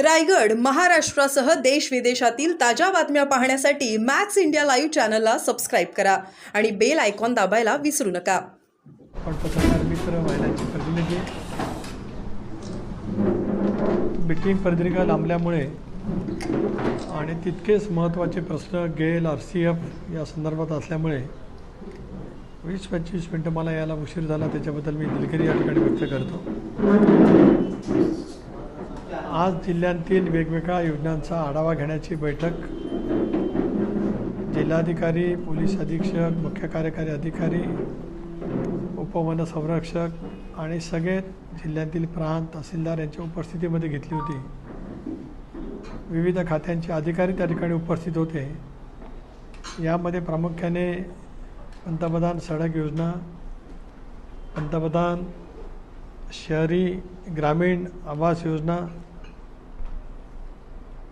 रायगड महाराष्ट्रासह देश विदेशातील ताज्या बातम्या पाहण्यासाठी मॅक्स इंडिया लाईव्ह चॅनलला सबस्क्राईब करा आणि बेल आयकॉन दाबायला विसरू नका. आपण पत्रकार मित्र महिलांचे प्रतिनिधी मीटिंग पत्रिका लांबल्यामुळे आणि तितकेच महत्त्वाचे प्रश्न गेल आर सी एफ या संदर्भात असल्यामुळे वीस पंचवीस मिनटं मला यायला उशीर झाला. त्याच्याबद्दल मी दिलगिरी या ठिकाणी व्यक्त करतो. आज जिल्ह्यांतील वेगवेगळ्या योजनांचा आढावा घेण्याची बैठक. जिल्हाधिकारी पोलीस अधीक्षक मुख्य कार्यकारी अधिकारी उपवन संरक्षक आणि सगळे जिल्ह्यातील प्रांत तहसीलदार यांच्या उपस्थितीमध्ये घेतली होती. विविध खात्यांचे अधिकारी त्या ठिकाणी उपस्थित होते. यामध्ये प्रामुख्याने पंतप्रधान सडक योजना पंतप्रधान शहरी ग्रामीण आवास योजना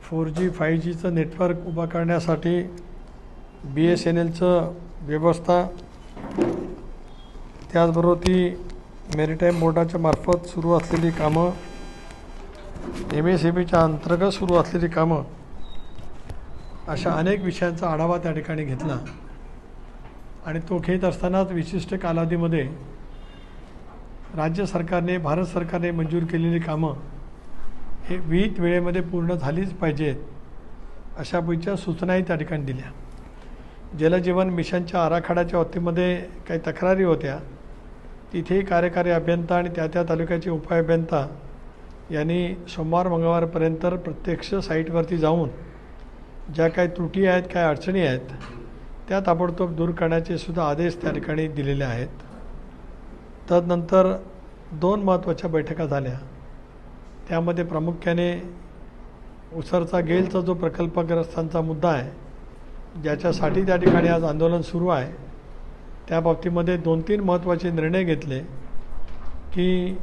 फोर जी फाईव्ह जीचं नेटवर्क उभं करण्यासाठी बी एस एन एलचं व्यवस्था त्याचबरोबर ती मेरीटाईम बोर्डाच्या मार्फत सुरू असलेली कामं एम एस एम ईच्या अंतर्गत सुरू असलेली कामं अशा अनेक विषयांचा आढावा त्या ठिकाणी घेतला. आणि तो घेत असतानाच विशिष्ट कालावधीमध्ये राज्य सरकारने भारत सरकारने मंजूर केलेली कामं हे विहित वेळेमध्ये पूर्ण झालीच पाहिजेत अशा पैच्या सूचनाही त्या ठिकाणी दिल्या. जलजीवन मिशनच्या आराखड्याच्या वतीमध्ये काही तक्रारी होत्या. तिथेही कार्यकारी अभियंता आणि त्या त्या तालुक्याचे उपाय अभियंता यांनी सोमवार मंगळवारपर्यंत प्रत्यक्ष साईटवरती जाऊन ज्या काही त्रुटी आहेत काय अडचणी आहेत त्या ताबडतोब दूर करण्याचे सुद्धा आदेश त्या ठिकाणी दिलेले आहेत. तदनंतर दोन महत्त्वाच्या बैठका झाल्या. त्यामध्ये प्रामुख्याने उसरचा गेलचा जो प्रकल्पग्रस्तांचा मुद्दा आहे ज्याच्यासाठी त्या ठिकाणी आज आंदोलन सुरू आहे त्या बाबतीमध्ये दोन तीन महत्त्वाचे निर्णय घेतले की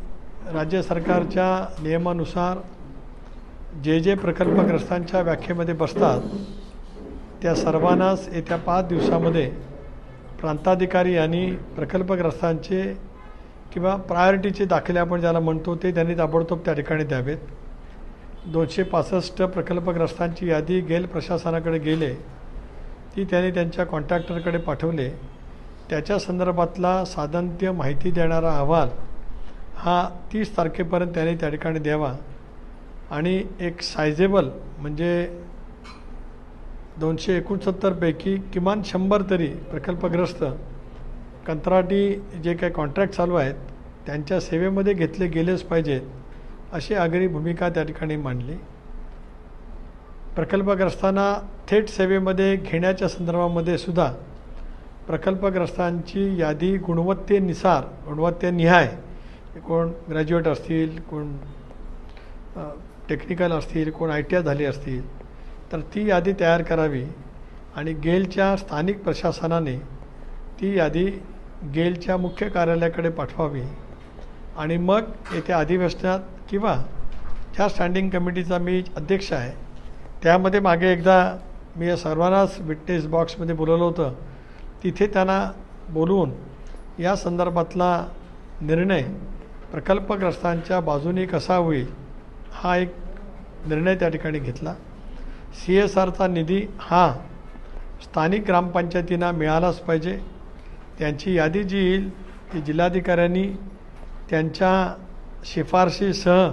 राज्य सरकारच्या नियमानुसार जे जे प्रकल्पग्रस्तांच्या व्याख्येमध्ये बसतात त्या सर्वांनाच येत्या पाच दिवसामध्ये प्रांताधिकारी यांनी प्रकल्पग्रस्तांचे किंवा प्रायोरिटीचे दाखले आपण ज्याला म्हणतो ते त्यांनी ताबडतोब त्या ठिकाणी द्यावेत. दोनशे पासष्ट प्रकल्पग्रस्तांची यादी गेल प्रशासनाकडे गेले ती त्यांनी त्यांच्या कॉन्ट्रॅक्टरकडे पाठवले. त्याच्या संदर्भातला साधंत्य माहिती देणारा अहवाल हा तीस तारखेपर्यंत त्यांनी त्या ठिकाणी द्यावा. आणि एक सायझेबल म्हणजे दोनशे एकोणसत्तरपैकी किमान शंभर तरी प्रकल्पग्रस्त कंत्राटी जे काही कॉन्ट्रॅक्ट चालू आहेत त्यांच्या सेवेमध्ये घेतले गेलेच पाहिजेत अशी आगरी भूमिका त्या ठिकाणी मांडली. प्रकल्पग्रस्तांना थेट सेवेमध्ये घेण्याच्या संदर्भामध्ये सुद्धा प्रकल्पग्रस्तांची यादी गुणवत्तेनुसार गुणवत्तेनिहाय कोण ग्रॅज्युएट असतील कोण टेक्निकल असतील कोण आय टी आय झाले असतील तर ती यादी तयार करावी आणि गेलच्या स्थानिक प्रशासनाने ती यादी गेलच्या मुख्य कार्यालयाकडे पाठवावी. आणि मग येत्या अधिवेशनात किंवा ज्या स्टँडिंग कमिटीचा मी अध्यक्ष आहे त्यामध्ये मागे एकदा मी या सर्वांनाच विटनेस बॉक्समध्ये बोलवलं होतं. तिथे त्यांना बोलवून या संदर्भातला निर्णय प्रकल्पग्रस्तांच्या बाजूने कसा होईल हा एक निर्णय त्या ठिकाणी घेतला. सी एस आरचा निधी हा स्थानिक ग्रामपंचायतींना मिळालाच पाहिजे. त्यांची यादी जी येईल ती जिल्हाधिकाऱ्यांनी त्यांच्या शिफारशीसह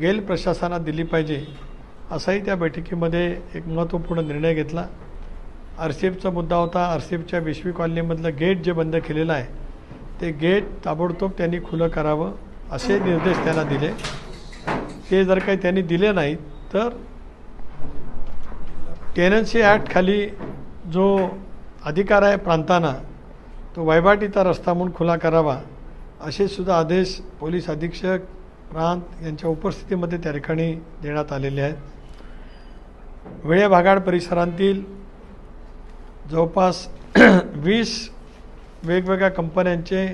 गेल प्रशासनात दिली पाहिजे असाही त्या बैठकीमध्ये एक महत्त्वपूर्ण निर्णय घेतला. आरसीएफचा मुद्दा होता आरसीएफच्या विश्वी कॉलनीमधलं गेट जे बंद केलेलं आहे ते गेट ताबडतोब त्यांनी खुलं करावं असे निर्देश त्यांना दिले. ते जर काही त्यांनी दिले नाहीत तर टेनन्सी ॲक्टखाली जो अधिकार आहे प्रांतांना तो वैवाटीचा रस्ता म्हणून खुला करावा असे सुद्धा आदेश पोलीस अधीक्षक प्रांत यांच्या उपस्थितीमध्ये त्या ठिकाणी देण्यात आलेले आहेत. वेळे भागाड परिसरांतील जवळपास वीस वेगवेगळ्या कंपन्यांचे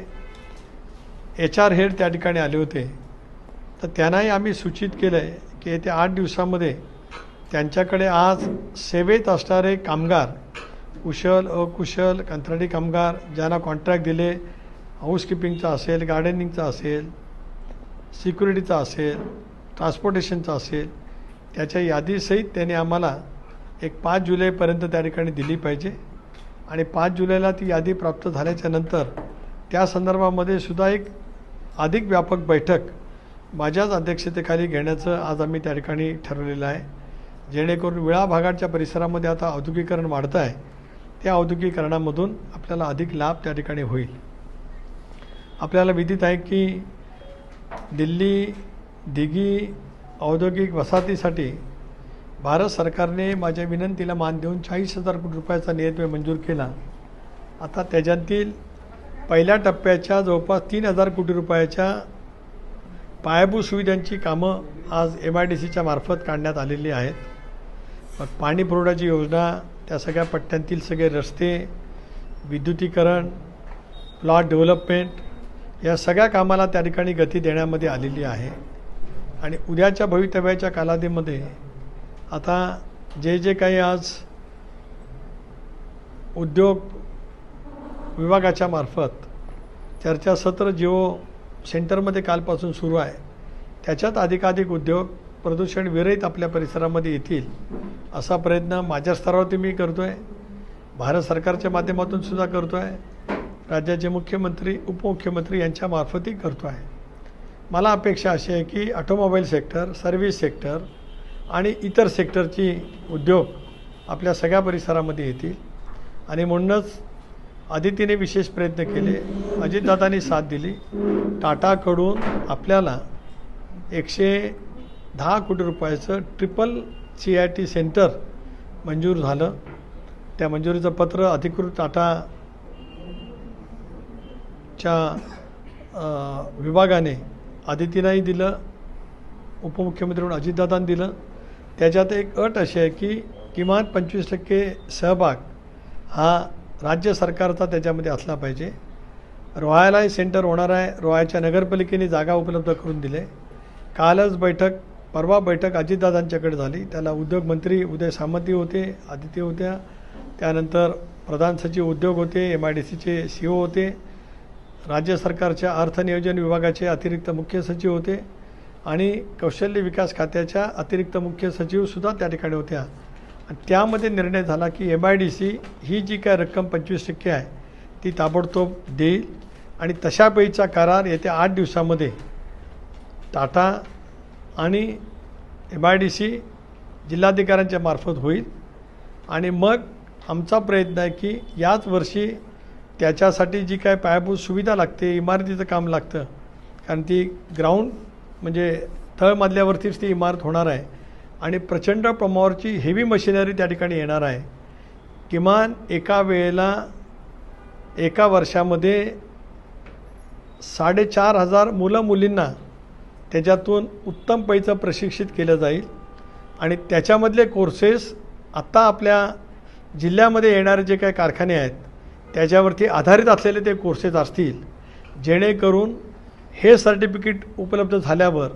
एच आर हेड त्या ठिकाणी आले होते. तर त्यांनाही आम्ही सूचित केलं आहे की येत्या आठ दिवसामध्ये त्यांच्याकडे आज सेवेत असणारे कामगार कुशल अकुशल कंत्राटी कामगार ज्यांना कॉन्ट्रॅक्ट दिले हाऊसकीपिंगचा असेल गार्डनिंगचा असेल सिक्युरिटीचा असेल ट्रान्सपोर्टेशनचा असेल त्याच्या यादीसहित त्याने आम्हाला एक पाच जुलैपर्यंत त्या ठिकाणी दिली पाहिजे. आणि पाच जुलैला ती यादी प्राप्त झाल्याच्यानंतर त्या संदर्भामध्ये सुद्धा एक अधिक व्यापक बैठक माझ्याच अध्यक्षतेखाली घेण्याचं आज आम्ही त्या ठिकाणी ठरवलेलं आहे. जेणेकरून विळा भागाच्या परिसरामध्ये आता औद्योगिकरण वाढतं आहे त्या औद्योगिकरणामधून आपल्याला अधिक लाभ त्या ठिकाणी होईल. आपल्याला विदित आहे की दिल्ली दिघी औद्योगिक वसाहतीसाठी भारत सरकारने माझ्या विनंतीला मान देऊन चाळीस हजार कोटी रुपयाचा नियतव्य मंजूर केला. आता त्याच्यातील पहिल्या टप्प्याच्या जवळपास तीन हजार कोटी रुपयाच्या पायाभूत सुविधांची कामं आज एम आय डी सीच्या मार्फत काढण्यात आलेली आहेत. मग पाणी पुरवठ्याची योजना त्या सगळ्या पट्ट्यांतील सगळे रस्ते विद्युतीकरण प्लॉट डेव्हलपमेंट या सगळ्या कामाला त्या ठिकाणी गती देण्यामध्ये आलेली आहे. आणि उद्याच्या भवितव्याच्या कालावधीमध्ये आता जे जे काही आज उद्योग विभागाच्या मार्फत चर्चासत्र जिओ सेंटरमध्ये कालपासून सुरू आहे. त्याच्यात अधिकाधिक उद्योग प्रदूषण विरहित आपल्या परिसरामध्ये येतील. असा प्रयत्न माझ्या स्तरावरती मी करतो आहे भारत सरकारच्या माध्यमातून सुद्धा करतो आहे राज्याचे मुख्यमंत्री उपमुख्यमंत्री यांच्या मार्फतही करतो आहे मला अपेक्षा अशी आहे की ऑटोमोबाईल सेक्टर सर्व्हिस सेक्टर आणि इतर सेक्टरची उद्योग आपल्या सगळ्या परिसरामध्ये येतील. आणि म्हणूनच आदितीने विशेष प्रयत्न केले. अजितदादांनी साथ दिली. टाटाकडून आपल्याला एकशे दहा कोटी रुपयाचं triple C I T centre मंजूर झालं. त्या मंजुरीचं पत्र अधिकृत टाटाच्या विभागाने आदितीनाही दिलं उपमुख्यमंत्री म्हणून अजितदादांनी दिलं. त्याच्यात एक अट अशी आहे की किमान पंचवीस टक्के सहभाग हा राज्य सरकारचा त्याच्यामध्ये असला पाहिजे. रोहायलाही सेंटर होणार आहे रोहायच्या नगरपालिकेने जागा उपलब्ध करून दिले. कालच बैठक परवा बैठक अजितदादांच्याकडे झाली. त्याला उद्योगमंत्री उदय सामंती होते आदित्य होत्या. त्यानंतर प्रधान सचिव उद्योग होते एम आय डी सीचे सी ओ होते. राज्य सरकारच्या अर्थ नियोजन विभागाचे अतिरिक्त मुख्य सचिव होते. आणि कौशल्य विकास खात्याच्या अतिरिक्त मुख्य सचिवसुद्धा त्या ठिकाणी होत्या. आणि त्यामध्ये निर्णय झाला की एम आय डी सी ही जी काय रक्कम पंचवीस टक्के आहे ती ताबडतोब देईल. आणि तशापैकीचा करार येत्या आठ दिवसामध्ये टाटा आणि एम आय डी सी जिल्हाधिकाऱ्यांच्या मार्फत होईल. आणि मग आमचा प्रयत्न आहे की याच वर्षी त्याच्यासाठी जी काय पायाभूत सुविधा लागते इमारतीचं काम लागतं कारण ती ग्राउंड म्हणजे तळमधल्यावरतीच ती इमारत होणार आहे. आणि प्रचंड प्रमाणावरची हेवी मशिनरी त्या ठिकाणी येणार आहे. किमान एका वेळेला एका वर्षामध्ये साडेचार हजार मुलं मुलींना त्याच्यातून उत्तम पैचं प्रशिक्षित केलं जाईल. आणि त्याच्यामधले कोर्सेस आत्ता आपल्या जिल्ह्यामध्ये येणारे जे काही कारखाने आहेत त्याच्यावरती आधारित असलेले ते कोर्सेस असतील. जेणेकरून हे सर्टिफिकेट उपलब्ध झाल्यावर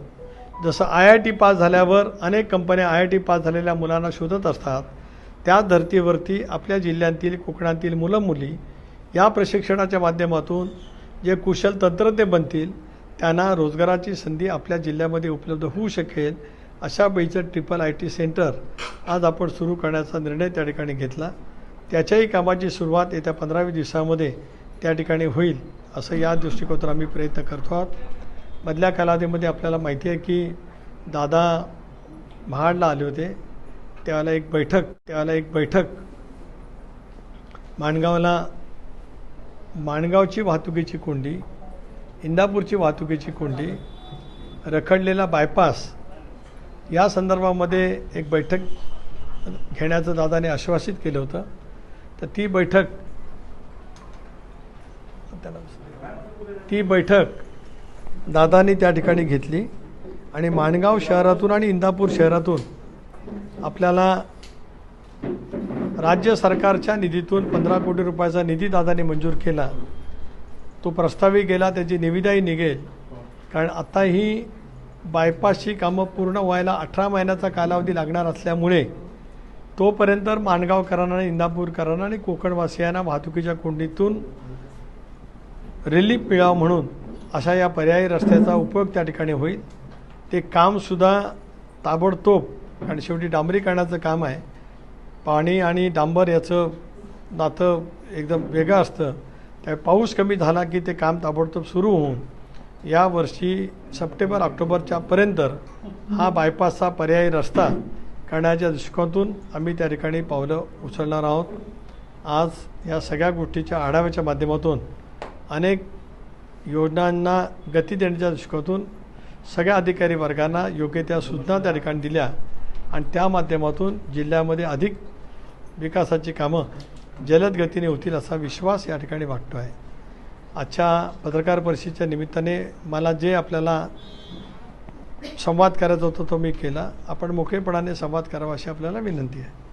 जसं आय आय टी पास झाल्यावर अनेक कंपन्या आय आय टी पास झालेल्या मुलांना शोधत असतात त्या धर्तीवरती आपल्या जिल्ह्यातील कोकणातील मुलं मुली या प्रशिक्षणाच्या माध्यमातून जे कुशल तंत्रज्ञ बनतील त्यांना रोजगाराची संधी आपल्या जिल्ह्यामध्ये उपलब्ध होऊ शकेल अशा बैचं ट्रिपल आय टी सेंटर आज आपण सुरू करण्याचा निर्णय त्या ठिकाणी घेतला. त्याच्याही कामाची सुरुवात येत्या पंधरावी दिवसामध्ये त्या ठिकाणी होईल असं या दृष्टिकोनातून आम्ही प्रयत्न करतो आहोत. मधल्या कालावधीमध्ये आपल्याला माहिती आहे की दादा महाडला आले होते. त्यावेळेला एक बैठक त्यावेळेला एक बैठक. माणगावला माणगावची वाहतुकीची कोंडी इंदापूरची वाहतुकीची कोंडी रखडलेला बायपास या संदर्भामध्ये एक बैठक घेण्याचं दादाने आश्वासित केलं होतं. तर ती बैठक ती बैठक दादानी त्या ठिकाणी घेतली आणि माणगाव शहरातून आणि इंदापूर शहरातून आपल्याला राज्य सरकारच्या निधीतून पंधरा कोटी रुपयाचा निधी दादाने मंजूर केला. तो प्रस्तावही गेला त्याची निविदाही निघेल. कारण आता ही बायपासची कामं पूर्ण व्हायला अठरा महिन्याचा कालावधी लागणार असल्यामुळे तोपर्यंत माणगावकरांना इंदापूरकरांना आणि कोकणवासियांना वाहतुकीच्या कोंडीतून रिलीफ मिळावं म्हणून अशा या पर्यायी रस्त्याचा उपयोग त्या ठिकाणी होईल. ते कामसुद्धा ताबडतोब कारण शेवटी डांबरीकरणाचं काम आहे. पाणी आणि डांबर याचं नातं एकदम वेगळं असतं. त्या पाऊस कमी झाला की ते काम ताबडतोब सुरू होऊन या वर्षी सप्टेंबर ऑक्टोबरच्या पर्यंत हा बायपासचा पर्यायी रस्ता करण्याच्या दृष्टिकोनातून आम्ही त्या ठिकाणी पावलं उचलणार आहोत. आज या सगळ्या गोष्टीच्या आढाव्याच्या माध्यमातून अनेक योजनांना गती देण्याच्या दृष्टिकोनातून सगळ्या अधिकारी वर्गांना योग्य त्या सूचना त्या ठिकाणी दिल्या आणि त्या माध्यमातून जिल्ह्यामध्ये अधिक विकासाची कामं जलद गतीने होतील असा विश्वास या ठिकाणी वाटतो आहे. आजच्या पत्रकार परिषदेच्या निमित्ताने मला जे आपल्याला संवाद करायचा होता तो मी केला. आपण मोकळेपणाने संवाद करावा अशी आपल्याला विनंती आहे.